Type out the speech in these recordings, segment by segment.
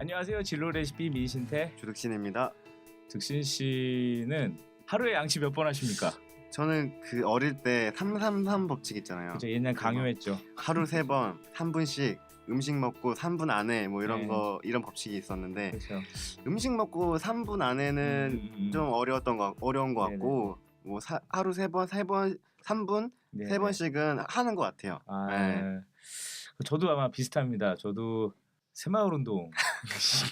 안녕하세요. 진로 레시피 미신태 주득신입니다. 득신 씨는 하루에 양치 몇 번 하십니까? 저는 그 어릴 때 333 법칙 있잖아요. 그죠 옛날 강요했죠. 하루 세 번 3분씩 음식 먹고 3분 안에 뭐 이런 네. 거 이런 법칙이 있었는데 그렇죠. 음식 먹고 3분 안에는 음, 음. 좀 어려웠던 거 어려운 것 네네. 같고 뭐 사- 하루 세 번, 세 번, 3분, 네. 세 번씩은 하는 것 같아요. 아, 네. 저도 아마 비슷합니다. 저도 새마을 운동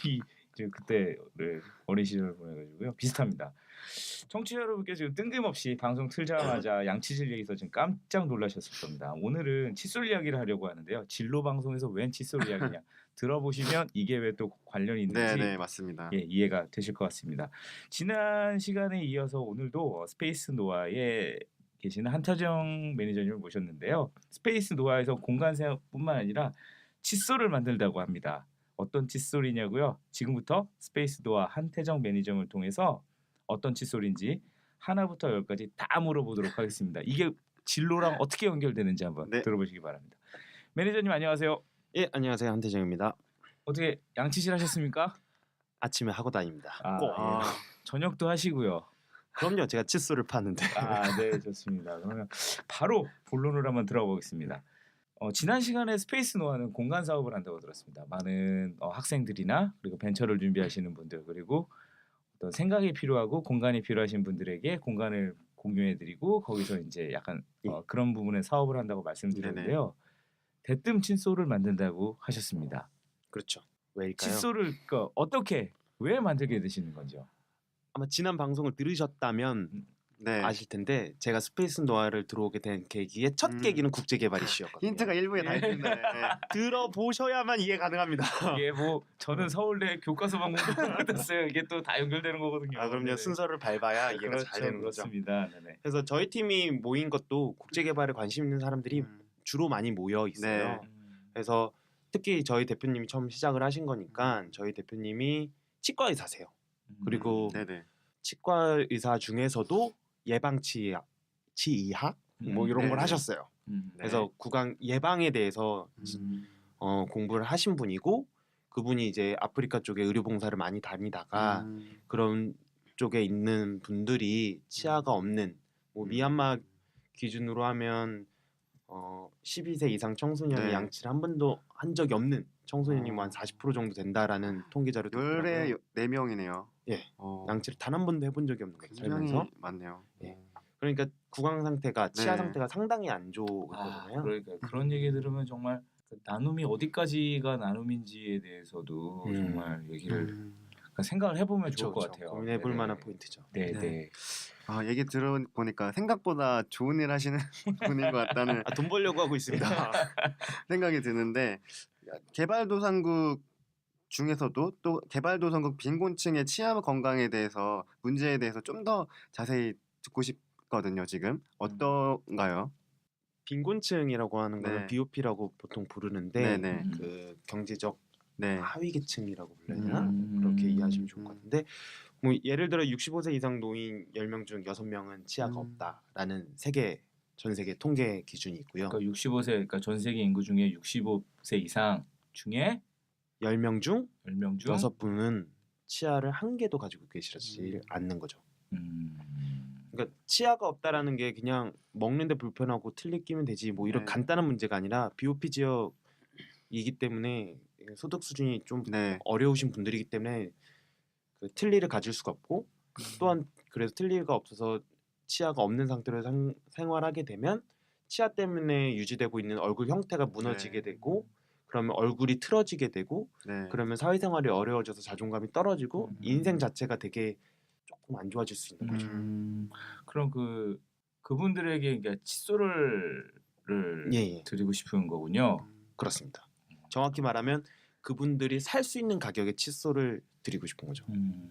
이 이제 그때를 어린 시절을 보내가지고요 비슷합니다. 청취자 여러분께 지금 뜬금없이 방송 틀자마자 양치질 얘기에서 지금 깜짝 놀라셨을 겁니다. 오늘은 칫솔 이야기를 하려고 하는데요. 진로 방송에서 웬 칫솔 이야기냐 들어보시면 이게 왜 또 관련이 있는지 네, 네, 맞습니다. 예, 이해가 되실 것 같습니다. 지난 시간에 이어서 오늘도 스페이스 노아에 계시는 한타정 매니저님을 모셨는데요. 스페이스 노아에서 공간 생각뿐만 아니라 칫솔을 만들다고 합니다. 어떤 칫솔이냐고요? 지금부터 스페이스 노아 한태정 매니저를 통해서 어떤 칫솔인지 하나부터 열까지 다 물어보도록 하겠습니다. 이게 진로랑 어떻게 연결되는지 한번 네. 들어보시기 바랍니다. 매니저님 안녕하세요. 예, 안녕하세요. 한태정입니다. 어떻게 양치질 하셨습니까? 아침에 하고 다닙니다. 아, 꼭. 아, 저녁도 하시고요. 그럼요. 제가 칫솔을 파는데. 아, 네, 좋습니다. 그러면 바로 본론으로 한번 들어보겠습니다. 어, 지난 시간에 스페이스 노아는 공간 사업을 한다고 들었습니다. 많은 어, 학생들이나 그리고 벤처를 준비하시는 분들 그리고 어떤 생각이 필요하고 공간이 필요하신 분들에게 공간을 공유해드리고 거기서 이제 약간 어, 그런 부분의 사업을 한다고 말씀드렸는데요. 대뜸 칫솔을 만든다고 하셨습니다. 그렇죠. 왜일까요? 칫솔을 그, 어떻게 왜 만들게 되시는 거죠? 아마 지난 방송을 들으셨다면 네. 아실 텐데 제가 스페이스 노아를 들어오게 된 계기의 첫 음. 계기는 국제 개발 이슈였거든요. 힌트가 일부에 다 예. 있는데. 네. 들어보셔야만 이해 가능합니다. 이게 뭐 저는 서울대 교과서만 공부했어요. 이게 또 다 연결되는 거거든요. 아, 그럼요. 네네. 순서를 밟아야 이해가 그렇죠, 잘 되는 거죠. 그렇습니다. 네네. 그래서 저희 팀이 모인 것도 국제 개발에 관심 있는 사람들이 음. 주로 많이 모여 있어요. 네. 그래서 특히 저희 대표님이 처음 시작을 하신 거니까 저희 대표님이 치과 의사세요. 그리고 네, 네. 치과 의사 중에서도 예방 치의학, 치의학 뭐 음, 이런 네, 걸 네. 하셨어요. 음. 그래서 구강 예방에 대해서 음. 어, 공부를 하신 분이고 그분이 이제 아프리카 쪽에 의료 봉사를 많이 다니다가 음. 그런 쪽에 있는 분들이 치아가 없는 뭐 음. 미얀마 기준으로 하면 어 12세 이상 청소년이 네. 양치를 한 번도 한 적이 없는 청소년이 뭐한 어. 40% 정도 된다라는 통계 자료도 열에. 네 명이네요. 예. 어, 양치를 단 한 번도 해본 적이 없는 거예요. 굉장히 살면서. 많네요. 예. 그러니까 구강 상태가 치아 네. 상태가 상당히 안 아, 좋거든요. 그러니까 그런 얘기 들으면 정말 그 나눔이 어디까지가 나눔인지에 대해서도 음. 정말 얘기를 음. 그러니까 생각을 해보면 그렇죠, 좋을 것 그렇죠. 같아요. 고민해볼 네네. 만한 포인트죠. 네, 네. 네. 아, 얘기 들어보니까 생각보다 좋은 일 하시는 분인 것 같다는 아, 돈 벌려고 하고 있습니다. 생각이 드는데 개발도상국 중에서도 또 개발도상국 빈곤층의 치아 건강에 대해서 문제에 대해서 좀 더 자세히 듣고 싶거든요. 지금 어떤가요? 빈곤층이라고 하는 거는 네. BOP라고 보통 부르는데 네네. 그 경제적 네. 하위계층이라고 불러야 되나? 음. 그렇게 이해하시면 좋을 것 음. 같은데 뭐 예를 들어 65세 이상 노인 10명 중 6명은 치아가 음. 없다라는 세계 전 세계 통계 기준이 있고요. 그러니까 65세 그러니까 전 세계 인구 중에 65세 이상 중에 10명 중 10명 중 6분은 치아를 한 개도 가지고 계시지 음. 않는 거죠. 음. 그러니까 치아가 없다라는 게 그냥 먹는데 불편하고 틀니 끼면 되지 뭐 이런 네. 간단한 문제가 아니라 BOP 지역이기 때문에 소득 수준이 좀 네. 어려우신 분들이기 때문에 그 틀니를 가질 수가 없고 또한 그래서 틀니가 없어서 치아가 없는 상태로 상- 생활하게 되면 치아 때문에 유지되고 있는 얼굴 형태가 무너지게 네. 되고 그러면 얼굴이 틀어지게 되고 네. 그러면 사회생활이 어려워져서 자존감이 떨어지고 음. 인생 자체가 되게 조금 안 좋아질 수 있는 거죠. 음. 그럼 그 그분들에게 그러니까 칫솔을 예, 예. 드리고 싶은 거군요. 그렇습니다. 정확히 말하면 그분들이 살 수 있는 가격의 칫솔을 드리고 싶은 거죠. 음.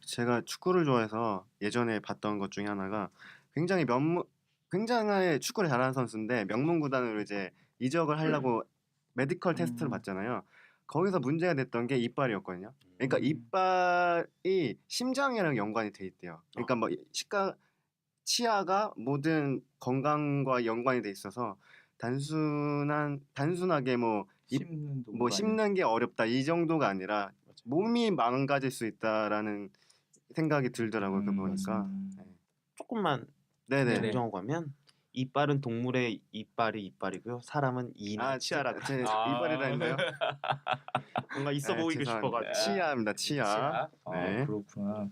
제가 축구를 좋아해서 예전에 봤던 것 중에 하나가 굉장히 명문 굉장히 축구를 잘하는 선수인데 명문 구단으로 이제 이적을 하려고 메디컬 테스트를 음. 받잖아요. 거기서 문제가 됐던 게 이빨이었거든요. 그러니까 음. 이빨이 심장이랑 연관이 돼 있대요. 그러니까 뭐 치과 치아가 모든 건강과 연관이 돼 있어서 단순한 단순하게 뭐 입- 씹는 뭐 씹는 게 어렵다 이 정도가 아니라 몸이 망가질 수 있다라는 생각이 들더라고요. 그 음, 보니까. 맞습니다. 조금만 네네. 정정하고 하면 이빨은 동물의 이빨이 이빨이고요. 사람은 이나 아 치아라고. 제 아. 이빨이라 했나요? 뭔가 있어 네, 보이고 죄송합니다. 싶어가지고. 치아입니다. 치아. 치아? 아, 네. 그렇구나.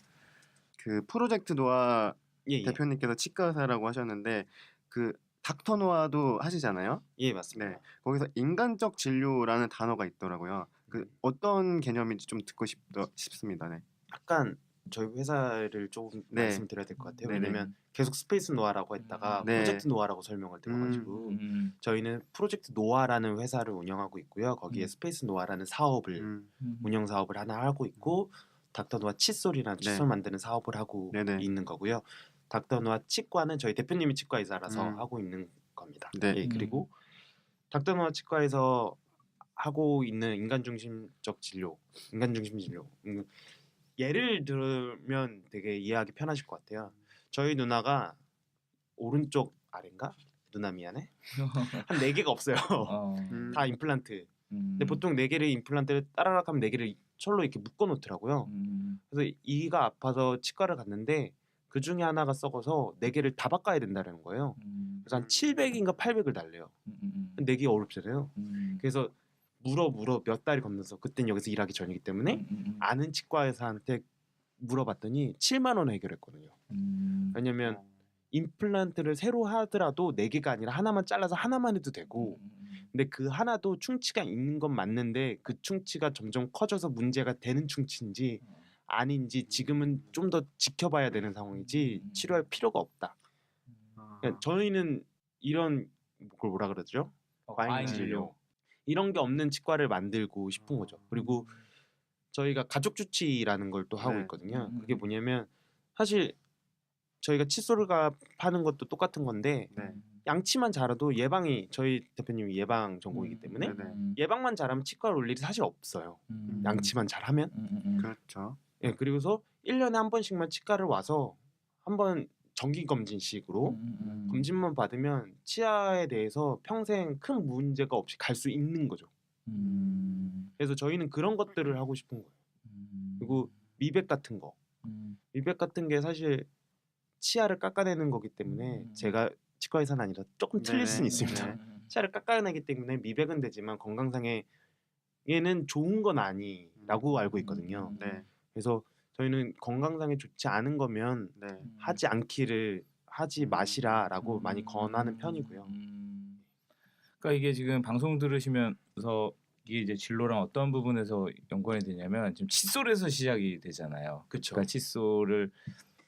그 프로젝트 노아 예, 예. 대표님께서 치과 의사라고 하셨는데 그 닥터 노아도 하시잖아요. 예, 맞습니다. 네. 거기서 인간적 진료라는 단어가 있더라고요. 그 음. 어떤 개념인지 좀 듣고 싶, 싶습니다. 네. 약간 저희 회사를 조금 네. 말씀드려야 될 것 같아요. 네네. 왜냐면 계속 스페이스 노아라고 했다가 네. 프로젝트 노아라고 설명을 들어가지고 음, 저희는 프로젝트 노아라는 회사를 운영하고 있고요. 거기에 음. 스페이스 노아라는 사업을 음, 음. 운영 사업을 하나 하고 있고 닥터 노아 칫솔이라는 네. 칫솔 만드는 사업을 하고 네네. 있는 거고요. 닥터 노아 치과는 저희 대표님이 치과 의사라서 음. 하고 있는 겁니다. 네. 예, 그리고 닥터 노아 치과에서 하고 있는 인간 중심적 진료, 인간 중심 진료. 음, 예를 들면 되게 이해하기 편하실 것 같아요. 저희 누나가 오른쪽 아래인가? 누나 미안해. 한 네 개가 없어요. 어, 음. 다 임플란트. 음. 근데 보통 네 개를 임플란트를 따라락 하면 네 개를 철로 이렇게 묶어 놓더라고요. 음. 그래서 이가 아파서 치과를 갔는데 그 중에 하나가 썩어서 네 개를 다 바꿔야 된다는 거예요. 음. 그래서 한 700인가 800을 달래요. 음, 음, 네 개가 어렵잖아요. 음. 그래서 물어 물어 몇 달이 건너서 그땐 여기서 일하기 전이기 때문에 음, 음, 음. 아는 치과 의사한테 물어봤더니 7만 원 해결했거든요. 음. 왜냐면 임플란트를 새로 하더라도 네 개가 아니라 하나만 잘라서 하나만 해도 되고 음, 음, 근데 그 하나도 충치가 있는 건 맞는데 그 충치가 점점 커져서 문제가 되는 충치인지 음. 아닌지 지금은 좀 더 지켜봐야 되는 상황이지 음. 치료할 필요가 없다. 아, 그러니까 저희는 이런 걸 뭐라 그러죠? 어, 과잉 과잉 진료. 이런 게 없는 치과를 만들고 싶은 거죠. 음. 그리고 저희가 가족 주치라는 걸 또 하고 네. 있거든요. 음. 그게 뭐냐면 사실 저희가 칫솔가 파는 것도 똑같은 건데 네. 양치만 잘해도 예방이 저희 대표님이 예방 전공이기 음. 때문에 네네. 예방만 잘하면 치과를 올 일이 사실 없어요. 음. 양치만 잘하면. 음, 음, 음. 그렇죠. 예, 그리고서 1년에 한 번씩만 치과를 와서 한번 정기 검진식으로 음, 음. 검진만 받으면 치아에 대해서 평생 큰 문제가 없이 갈 수 있는 거죠. 음. 그래서 저희는 그런 것들을 하고 싶은 거예요. 음. 그리고 미백 같은 거. 음. 미백 같은 게 사실 치아를 깎아내는 거기 때문에 음. 제가 치과 의사는 아니라 조금 틀릴 네네. 수는 있습니다. 네. 치아를 깎아내기 때문에 미백은 되지만 건강상에 얘는 좋은 건 아니라고 알고 있거든요. 음. 네. 그래서 저희는 건강상에 좋지 않은 거면 네. 하지 않기를 하지 음. 마시라라고 많이 권하는 편이고요. 음. 그러니까 이게 지금 방송 들으시면서 이게 이제 진로랑 어떤 부분에서 연관이 되냐면 지금 칫솔에서 시작이 되잖아요. 그렇죠. 그러니까 칫솔을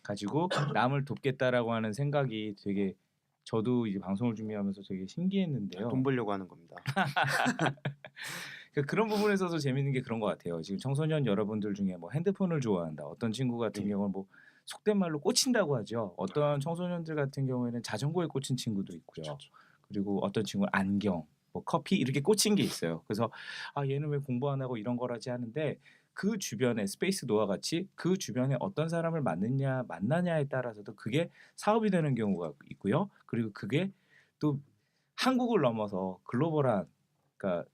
가지고 남을 돕겠다라고 하는 생각이 되게 저도 이제 방송을 준비하면서 되게 신기했는데요. 돈 벌려고 하는 겁니다. 그러니까 그런 부분에서도 재밌는 게 그런 것 같아요. 지금 청소년 여러분들 중에 뭐 핸드폰을 좋아한다. 어떤 친구 같은 네. 경우는 뭐 속된 말로 꽂힌다고 하죠. 어떤 청소년들 같은 경우에는 자전거에 꽂힌 친구도 있고요. 그렇죠. 그리고 어떤 친구는 안경, 뭐 커피 이렇게 꽂힌 게 있어요. 그래서 아 얘는 왜 공부 안 하고 이런 거라지 하는데 그 주변에 스페이스 노아 같이 그 주변에 어떤 사람을 만느냐 만나냐에 따라서도 그게 사업이 되는 경우가 있고요. 그리고 그게 또 한국을 넘어서 글로벌한 그러니까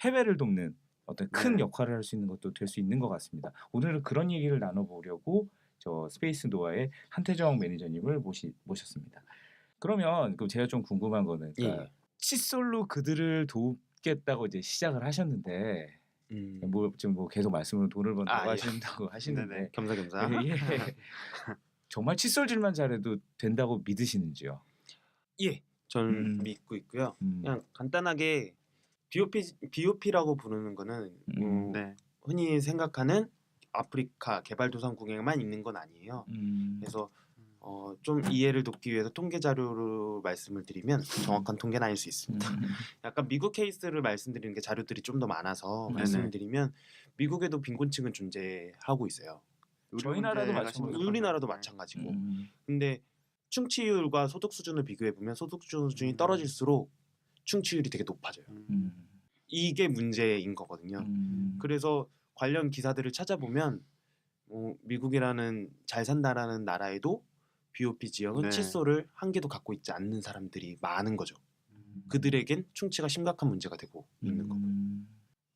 해외를 돕는 어떤 큰 네. 역할을 할 수 있는 것도 될 수 있는 것 같습니다. 오늘은 그런 얘기를 나눠보려고 저 스페이스 노아의 한태정 매니저님을 모시, 모셨습니다. 그러면 그 제가 좀 궁금한 거는 그러니까 예. 칫솔로 그들을 돕겠다고 이제 시작을 하셨는데 음. 뭐 지금 뭐 계속 말씀으로 돈을 번다고 아, 예. 하신다고 하시는데 네네. 겸사겸사. 예, 예. 정말 칫솔질만 잘해도 된다고 믿으시는지요? 예. 저는 음. 믿고 있고요. 음. 그냥 간단하게 BOP BOP라고 부르는 거는 음, 어, 네. 흔히 생각하는 아프리카 개발도상국에만 있는 건 아니에요. 음. 그래서 어, 좀 이해를 돕기 위해서 통계 자료로 말씀을 드리면 정확한 통계는 아닐 수 있습니다. 음. 약간 미국 케이스를 말씀드리는 게 자료들이 좀 더 많아서 네네. 말씀을 드리면 미국에도 빈곤층은 존재하고 있어요. 저희 나라도 문제가 마찬가지고. 우리나라도 네. 마찬가지고. 음. 근데 충치율과 소득 수준을 비교해 보면 소득 수준이 음. 떨어질수록 충치율이 되게 높아져요. 음. 음. 이게 문제인 거거든요. 음. 그래서 관련 기사들을 찾아보면 뭐 미국이라는 잘 산다라는 나라에도 BOP 지역은 네. 칫솔을 한 개도 갖고 있지 않는 사람들이 많은 거죠. 그들에겐 충치가 심각한 문제가 되고 있는 거고. 음,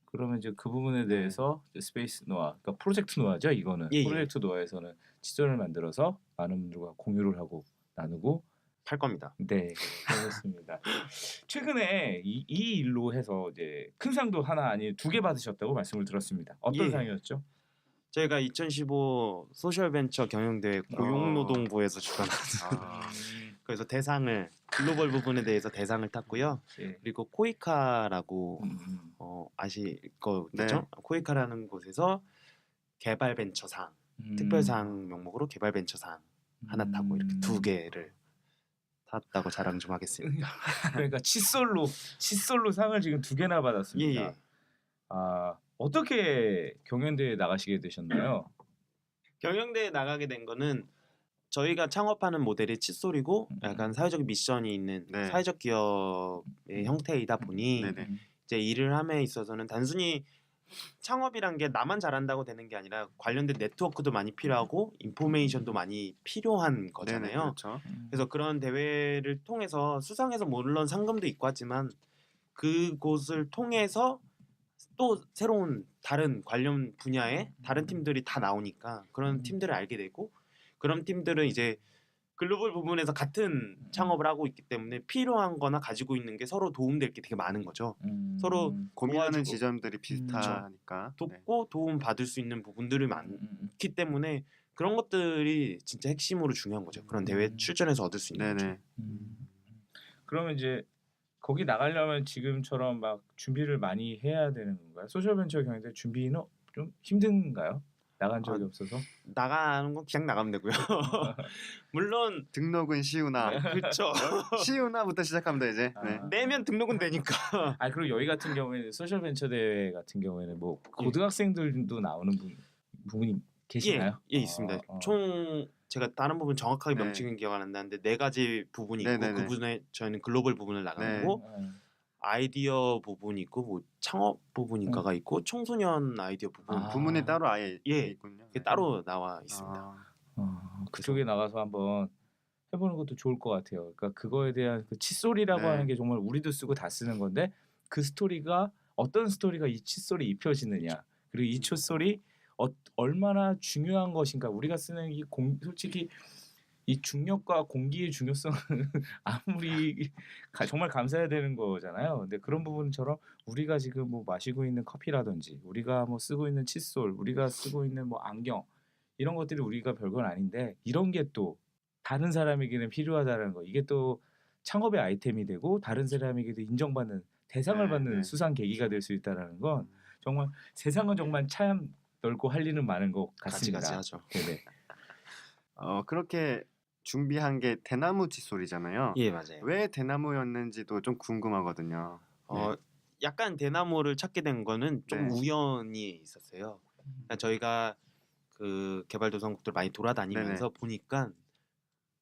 그러면 이제 그 부분에 대해서 이제 스페이스 노아, 그러니까 프로젝트 노아죠. 이거는 예, 예. 프로젝트 노아에서는 칫솔을 만들어서 많은 분들과 공유를 하고 나누고 팔 겁니다. 네 그렇습니다. 최근에 이, 이 일로 해서 이제 큰 상도 하나 아니 두 개 받으셨다고 말씀을 들었습니다. 어떤 예. 상이었죠? 저희가 2015 소셜벤처 경영대회 고용노동부에서 주관한 아, 그래서 대상을 글로벌 부분에 대해서 대상을 탔고요. 예. 그리고 코이카라고 음, 음, 어, 아실 거겠죠? 네. 코이카라는 곳에서 개발벤처상 음. 특별상 명목으로 개발벤처상 하나 타고 이렇게 음. 두 개를 탔다고 자랑 좀 하겠습니다. 그러니까 칫솔로 칫솔로 상을 지금 두 개나 받았습니다. 예, 예. 아 어떻게 경연대회 나가시게 되셨나요? 경영대회 나가게 된 거는 저희가 창업하는 모델이 칫솔이고 음. 약간 사회적 미션이 있는 네. 사회적 기업의 형태이다 보니 네네. 이제 일을 함에 있어서는 단순히 창업이란 게 나만 잘한다고 되는 게 아니라 관련된 네트워크도 많이 필요하고 인포메이션도 많이 필요한 네네, 거잖아요. 그렇죠. 그래서 그런 대회를 통해서 수상해서 물론 상금도 있고 하지만 그곳을 통해서 또 새로운 다른 관련 분야의 다른 팀들이 다 나오니까 그런 음. 팀들을 알게 되고 그런 팀들은 이제 글로벌 부분에서 같은 창업을 하고 있기 때문에 필요한 거나 가지고 있는 게 서로 도움될 게 되게 많은 거죠. 음. 서로 고민하는 도와주고. 지점들이 비슷하니까. 네. 돕고 도움 받을 수 있는 부분들이 음, 많기 음, 때문에 그런 것들이 진짜 핵심으로 중요한 거죠. 그런 대회 음. 출전해서 얻을 수 있는 네네. 음. 그러면 이제 거기 나가려면 지금처럼 막 준비를 많이 해야 되는 건가요? 소셜벤처 경영대 준비는 좀 힘든가요? 나간 적이 아, 없어서. 나가는 건 그냥 나가면 되고요. 물론 등록은 쉬우나. 그렇죠. 쉬우나부터 시작합니다 이제. 네. 아. 내면 등록은 되니까. 아 그리고 여기 같은 경우에는 소셜 벤처 대회 같은 경우에는 뭐 예. 고등학생들도 나오는 분, 부분이 계시나요? 예, 예 있습니다. 어, 어. 총 제가 다른 부분 정확하게 네. 명칭은 기억 안 나는데 네 가지 부분이 있고 네네네. 그 부분에 저희는 글로벌 부분을 나가는 네. 아이디어 부분이 있고 뭐 창업 부분인가가 있고 청소년 아이디어 부분 아. 부문이 따로 아예 예. 있군요. 그게 따로 나와 있습니다. 아, 어, 그쪽에 나가서 한번 해보는 것도 좋을 것 같아요. 그러니까 그거에 대한 그 칫솔이라고 네. 하는 게 정말 우리도 쓰고 다 쓰는 건데 그 스토리가 어떤 스토리가 이 칫솔에 입혀지느냐 그리고 이 칫솔이 어, 얼마나 중요한 것인가 우리가 쓰는 이 공, 솔직히 이 중력과 공기의 중요성은 아무리 가- 정말 감사해야 되는 거잖아요. 근데 그런 부분처럼 우리가 지금 뭐 마시고 있는 커피라든지 우리가 뭐 쓰고 있는 칫솔, 우리가 쓰고 있는 뭐 안경 이런 것들이 우리가 별건 아닌데 이런 게 또 다른 사람에게는 필요하다는 거 이게 또 창업의 아이템이 되고 다른 사람에게도 인정받는 대상을 네, 받는 네. 수상 계기가 될 수 있다라는 건 정말 세상은 정말 참 넓고 할 일은 많은 것 같습니다. 가지가지 하죠. 네네. 어 그렇게 준비한 게 대나무 칫솔이잖아요. 예 맞아요. 왜 대나무였는지도 좀 궁금하거든요. 어 약간 대나무를 찾게 된 거는 좀 네. 우연히 있었어요. 그러니까 저희가 그 개발도상국들 많이 돌아다니면서 보니까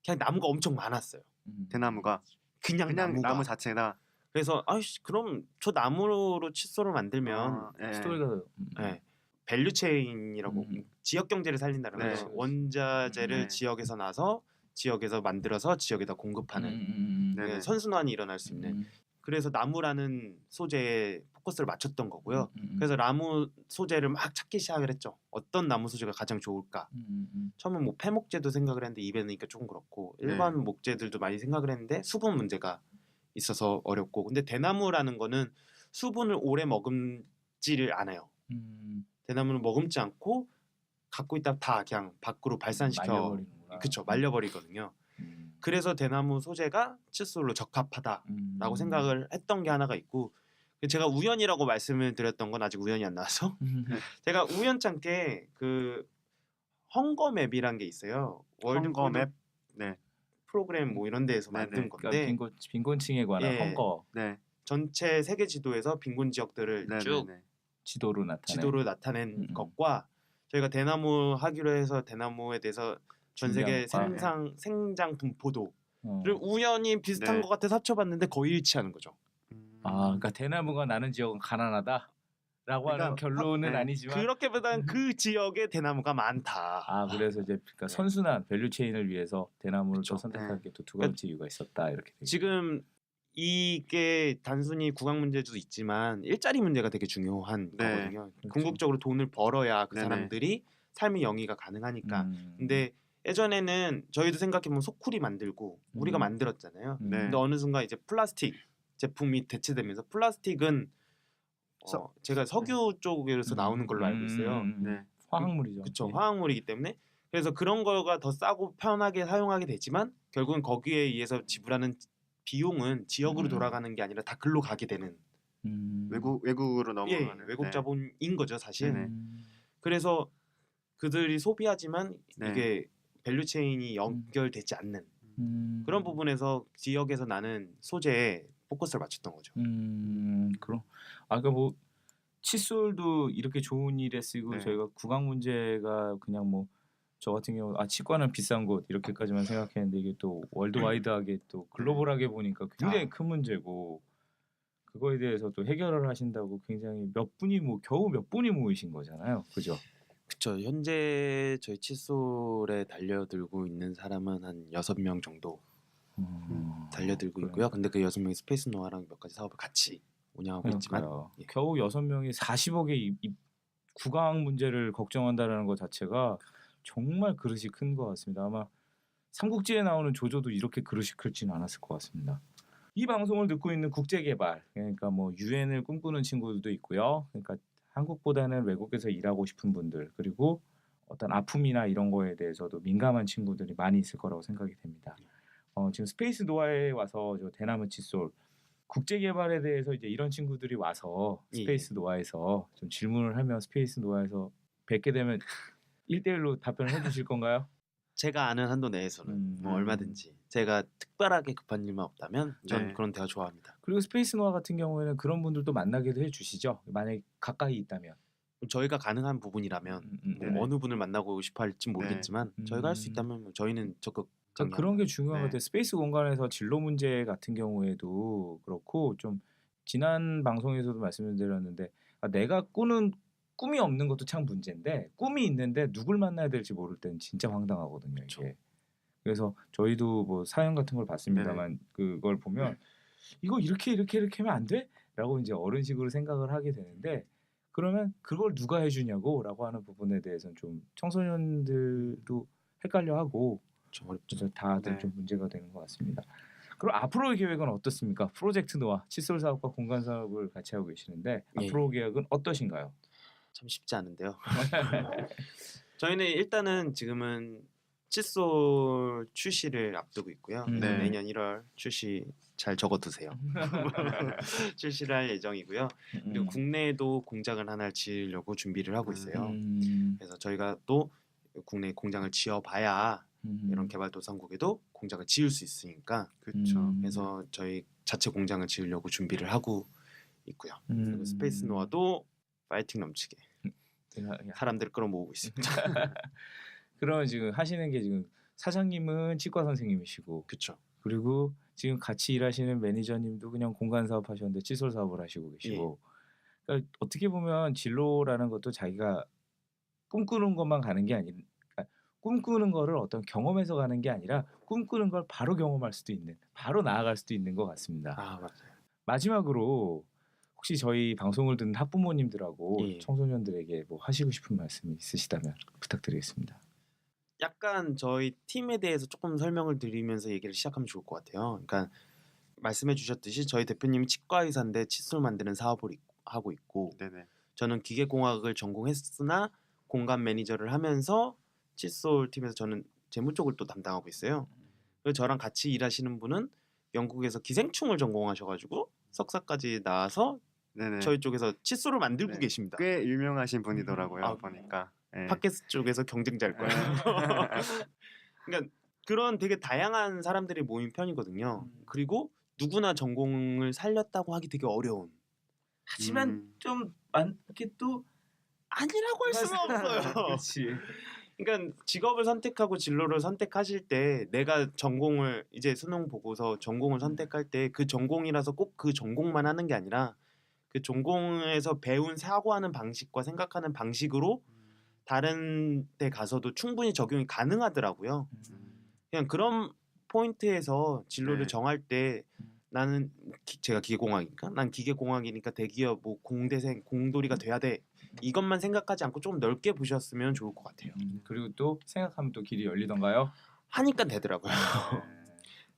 그냥 나무가 엄청 많았어요. 음. 대나무가 그냥, 그냥 나무가. 나무 자체다. 그래서 아이씨 그럼 저 나무로 칫솔을 만들면 아, 예. 스토리가 음. 예, 밸류 체인이라고 음. 지역 경제를 살린다는 네. 거죠. 원자재를 네. 지역에서 나서 지역에서 만들어서 지역에다 공급하는 음, 음, 음, 네. 예, 선순환이 일어날 수 있는. 음, 그래서 나무라는 소재에 포커스를 맞췄던 거고요. 음, 음, 그래서 나무 소재를 막 찾기 시작을 했죠. 어떤 나무 소재가 가장 좋을까? 음, 음, 음. 처음엔 뭐 폐목재도 생각을 했는데 입에 넣으니까 조금 그렇고 네. 일반 목재들도 많이 생각을 했는데 수분 문제가 있어서 어렵고 근데 대나무라는 거는 수분을 오래 머금지를 않아요. 음, 대나무는 머금지 않고 갖고 있다 다 그냥 밖으로 발산시켜. 그쵸 말려버리거든요. 음, 그래서 대나무 소재가 칫솔로 적합하다라고 음. 생각을 했던 게 하나가 있고 제가 우연이라고 말씀을 드렸던 건 아직 우연이 안 나와서 음, 제가 우연찮게 그 헝거맵이란 게 있어요. 월드 헝거맵? 푸드 네. 프로그램 뭐 이런 데에서 네네. 만든 그러니까 건데 빈곤 빈곤층에 관한 예. 헝거 네. 전체 세계 지도에서 빈곤 지역들을 네. 쭉 네. 네. 지도로 나타내. 지도로 나타낸 음, 음. 것과 저희가 대나무 하기로 해서 대나무에 대해서 전 세계 중요한 거. 생상 생장 분포도를 어. 우연히 비슷한 네. 것 같아서 합쳐봤는데 거의 일치하는 거죠. 음. 아, 그러니까 대나무가 나는 지역은 가난하다라고 하는 그러니까 결론은 네. 아니지만 그렇게보다는 그 지역에 대나무가 많다. 아 그래서 이제 그러니까 네. 선순환 밸류 체인을 위해서 대나무를 그쵸. 또 선택한 네. 게또두 번째 이유가 있었다 이렇게 되죠. 지금 이게 단순히 구강 문제도 있지만 일자리 문제가 되게 중요한 네. 거거든요. 그렇죠. 궁극적으로 돈을 벌어야 그 네네. 사람들이 삶의 영위가 가능하니까. 음. 근데 예전에는 저희도 생각해보면 소쿠리 만들고 우리가 음. 만들었잖아요. 음. 네. 근데 어느 순간 이제 플라스틱 제품이 대체되면서 플라스틱은 어, 서- 제가 석유 쪽에서 나오는 걸로 알고 있어요. 음. 네. 화학물이죠. 그렇죠. 예. 화학물이기 때문에 그래서 그런 거가 더 싸고 편하게 사용하게 되지만 결국은 거기에 의해서 지불하는 비용은 지역으로 음. 돌아가는 게 아니라 다 글로 가게 되는 음. 외국 외국으로 예, 넘어가는 외국 네. 자본인 거죠 사실. 네네. 음. 그래서 그들이 소비하지만 네. 이게 밸류 체인이 연결되지 않는 음. 그런 부분에서 지역에서 나는 소재에 포커스를 맞췄던 거죠. 음, 그럼 아까 뭐 칫솔도 이렇게 좋은 일에 쓰고 네. 저희가 구강 문제가 그냥 뭐 저 같은 경우 아 치과는 비싼 곳 이렇게까지만 생각했는데 이게 또 월드와이드하게 또 글로벌하게 보니까 굉장히 아. 큰 문제고 그거에 대해서 또 해결을 하신다고 굉장히 몇 분이 뭐 겨우 몇 분이 모이신 거잖아요, 그죠? 그렇죠. 현재 저희 칫솔에 달려들고 있는 사람은 한 여섯 명 정도 음, 달려들고 그래요. 있고요. 근데 그 여섯 명이 스페이스 노아랑 몇 가지 사업을 같이 운영하고 있지만 그러니까요. 예. 겨우 여섯 명이 40억의 이, 이 구강 문제를 걱정한다라는 것 자체가 정말 그릇이 큰 것 같습니다. 아마 삼국지에 나오는 조조도 이렇게 그릇이 크지는 않았을 것 같습니다. 이 방송을 듣고 있는 국제 개발 그러니까 뭐 유엔을 꿈꾸는 친구들도 있고요. 그러니까 한국보다는 외국에서 일하고 싶은 분들 그리고 어떤 아픔이나 이런 거에 대해서도 민감한 친구들이 많이 있을 거라고 생각이 됩니다. 어, 지금 스페이스 노아에 와서 저 대나무 칫솔 국제 개발에 대해서 이제 이런 친구들이 와서 예, 스페이스 노아에서 좀 질문을 하면 스페이스 노아에서 뵙게 되면 1대1로 답변을 해 주실 건가요? 제가 아는 한도 내에서는 음. 뭐 얼마든지 제가 특별하게 급한 일만 없다면 전 네. 그런 대화 좋아합니다. 그리고 스페이스 노아 같은 경우에는 그런 분들도 만나게도 해 주시죠. 만약에 가까이 있다면. 저희가 가능한 부분이라면 음, 음, 뭐 네네. 어느 분을 만나고 싶어 할지 모르겠지만 네. 저희가 할수 음. 있다면 뭐 저희는 적극 그러니까 그런 게 중요한 것 네. 같아요. 스페이스 공간에서 진로 문제 같은 경우에도 그렇고 좀 지난 방송에서도 말씀드렸는데 아, 내가 꾸는 꿈이 없는 것도 참 문제인데 꿈이 있는데 누굴 만나야 될지 모를 때는 진짜 황당하거든요. 이게. 그래서 저희도 뭐 사연 같은 걸 봤습니다만 그걸 보면 이거 이렇게 이렇게 이렇게 하면 안 돼? 라고 이제 어른식으로 생각을 하게 되는데 그러면 그걸 누가 해주냐고 라고 하는 부분에 대해서는 좀 청소년들도 헷갈려하고 좀 어렵죠. 진짜 다들 네. 좀 문제가 되는 것 같습니다. 그럼 앞으로의 계획은 어떻습니까? 프로젝트 노아 칫솔 사업과 공간 사업을 같이 하고 계시는데 예. 앞으로 계획은 어떠신가요? 참 쉽지 않은데요. 저희는 일단은 지금은 칫솔 출시를 앞두고 있고요. 음. 네. 내년 1월 출시 잘 적어두세요. 출시를 할 예정이고요. 그리고 국내에도 공장을 하나 지으려고 준비를 하고 있어요. 음, 그래서 저희가 또 국내 공장을 지어봐야 음, 이런 개발도상국에도 공장을 지을 수 있으니까 그렇죠. 음. 그래서 저희 자체 공장을 지으려고 준비를 하고 있고요. 음. 그리고 스페이스 노아도 파이팅 넘치게 사람들을 끌어모으고 있습니다. 그러면 지금 하시는 게 지금 사장님은 치과 선생님이시고 그렇죠. 그리고 지금 같이 일하시는 매니저님도 그냥 공간 사업 하셨는데 칫솔 사업을 하시고 계시고 그러니까 어떻게 보면 진로라는 것도 자기가 꿈꾸는 것만 가는 게 아니 그러니까 꿈꾸는 거를 어떤 경험에서 가는 게 아니라 꿈꾸는 걸 바로 경험할 수도 있는 바로 나아갈 수도 있는 것 같습니다. 아 맞아요. 마지막으로 혹시 저희 방송을 듣는 학부모님들하고 예. 청소년들에게 뭐 하시고 싶은 말씀이 있으시다면 부탁드리겠습니다. 약간 저희 팀에 대해서 조금 설명을 드리면서 얘기를 시작하면 좋을 것 같아요. 그러니까 말씀해 주셨듯이 저희 대표님이 치과 의사인데 칫솔 만드는 사업을 있- 하고 있고 네네. 저는 기계공학을 전공했으나 공간 매니저를 하면서 칫솔 팀에서 저는 재무 쪽을 또 담당하고 있어요. 그리고 저랑 같이 일하시는 분은 영국에서 기생충을 전공하셔가지고 석사까지 나와서 네네. 저희 쪽에서 칫솔을 만들고 네. 계십니다. 꽤 유명하신 분이더라고요. 아, 보니까. 네. 팟캐스트 쪽에서 경쟁자일 거예요. 그러니까 그런 되게 다양한 사람들이 모인 편이거든요. 음. 그리고 누구나 전공을 살렸다고 하기 되게 어려운. 하지만 음. 좀 많게 또 아니라고 할 수는 없어요. 그렇지. 그러니까 직업을 선택하고 진로를 선택하실 때 내가 전공을 이제 수능 보고서 전공을 선택할 때 그 전공이라서 꼭 그 전공만 하는 게 아니라 그 전공에서 배운 사고하는 방식과 생각하는 방식으로 다른 데 가서도 충분히 적용이 가능하더라고요. 그냥 그런 포인트에서 진로를 네. 정할 때 나는 기- 제가 기계공학이니까 난 기계공학이니까 대기업 뭐 공대생 공돌이가 돼야 돼 이것만 생각하지 않고 좀 넓게 보셨으면 좋을 것 같아요. 음, 그리고 또 생각하면 또 길이 열리던가요? 하니까 되더라고요.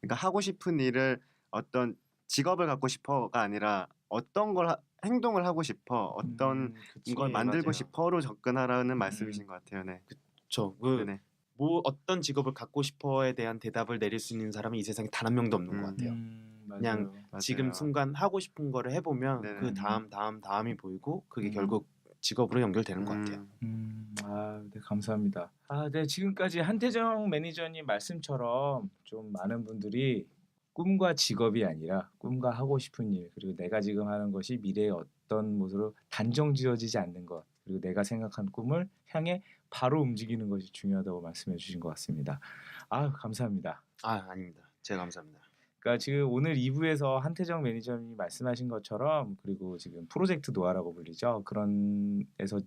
그러니까 하고 싶은 일을 어떤 직업을 갖고 싶어가 아니라 어떤 걸 하- 행동을 하고 싶어 어떤 음, 그치. 걸 만들고 맞아요. 싶어로 접근하라는 음. 말씀이신 것 같아요. 네. 그렇죠. 그 네네. 뭐 어떤 직업을 갖고 싶어에 대한 대답을 내릴 수 있는 사람이 이 세상에 단 한 명도 없는 것 음. 같아요. 음, 그냥 맞아요. 지금 맞아요. 순간 하고 싶은 거를 해보면 네네. 그 다음 다음 다음이 보이고 그게 음. 결국 직업으로 연결되는 것 같아요. 음, 음, 아, 네, 감사합니다. 아, 네, 지금까지 한태정 매니저님 말씀처럼 좀 많은 분들이 꿈과 직업이 아니라 꿈과 하고 싶은 일 그리고 내가 지금 하는 것이 미래의 어떤 모습으로 단정 지어지지 않는 것 그리고 내가 생각한 꿈을 향해 바로 움직이는 것이 중요하다고 말씀해 주신 것 같습니다. 아, 감사합니다. 아 아닙니다. 제가 감사합니다. 그러니까 지금 오늘 2부에서 한태정 매니저님이 말씀하신 것처럼 그리고 지금 프로젝트 노아라고 불리죠. 그런 에서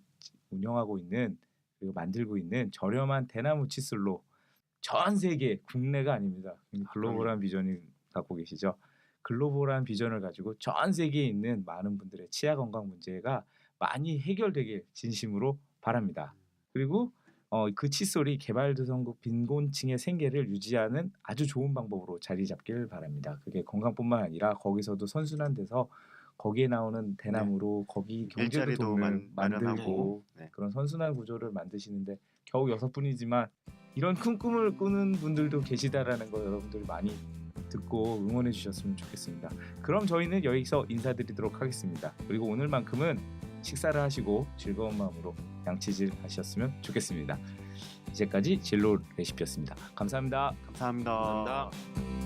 운영하고 있는 그리고 만들고 있는 저렴한 대나무 칫솔로 전 세계 국내가 아닙니다. 글로벌한 비전을 갖고 계시죠. 글로벌한 비전을 가지고 전 세계에 있는 많은 분들의 치아 건강 문제가 많이 해결되길 진심으로 바랍니다. 그리고 어, 그 칫솔이 개발도상국 빈곤층의 생계를 유지하는 아주 좋은 방법으로 자리 잡길 바랍니다. 그게 건강뿐만 아니라 거기서도 선순환돼서 거기에 나오는 대나무로 거기 경제도 일자리도 돈을 만- 만들고 네. 그런 선순환 구조를 만드시는데 겨우 여섯 분이지만 이런 큰 꿈을 꾸는 분들도 계시다라는 거 여러분들이 많이 듣고 응원해 주셨으면 좋겠습니다. 그럼 저희는 여기서 인사드리도록 하겠습니다. 그리고 오늘만큼은 식사를 하시고 즐거운 마음으로 양치질 하셨으면 좋겠습니다. 이제까지 진로 레시피였습니다. 감사합니다. 감사합니다. 감사합니다.